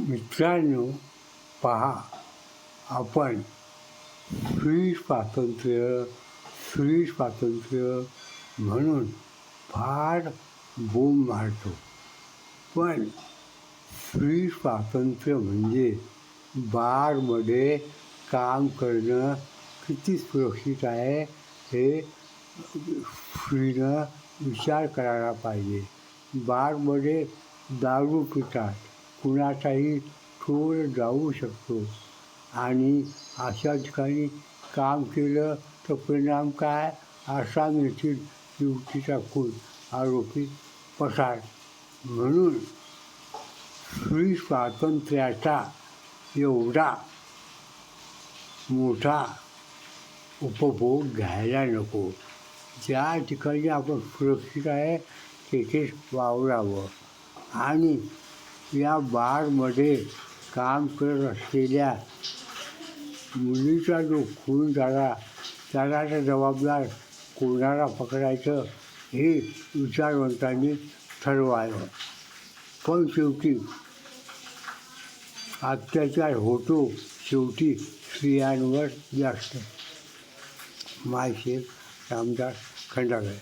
मित्रांनो पहा आपण स्त्री स्वातंत्र्य स्त्री स्वातंत्र्य म्हणून फार बोंब मारतो. पण स्त्री स्वातंत्र्य म्हणजे बारमध्ये काम करणं किती सुरक्षित आहे हे स्त्रीनं विचार करायला पाहिजे. बारमध्ये दारू पितात कुणाचाही थोर जाऊ शकतो. आणि अशा ठिकाणी काम केलं तर परिणाम काय? आसाम येथील युवतीचा खून आरोपी पसार. म्हणून स्त्री स्वातंत्र्याचा एवढा मोठा उपभोग घ्यायला नको. ज्या ठिकाणी आपण सुरक्षित आहे तेथेच वावरावं. आणि या बारमध्ये काम करत असलेल्या मुलीचा जो खून झाला त्याला तर जबाबदार कोणाला पकडायचं हे विचारवंतांनी ठरवायला पण शेवटी अत्याचार होतो शेवटी स्त्रियांवर जास्त. मायशेख रामदास खंडागळे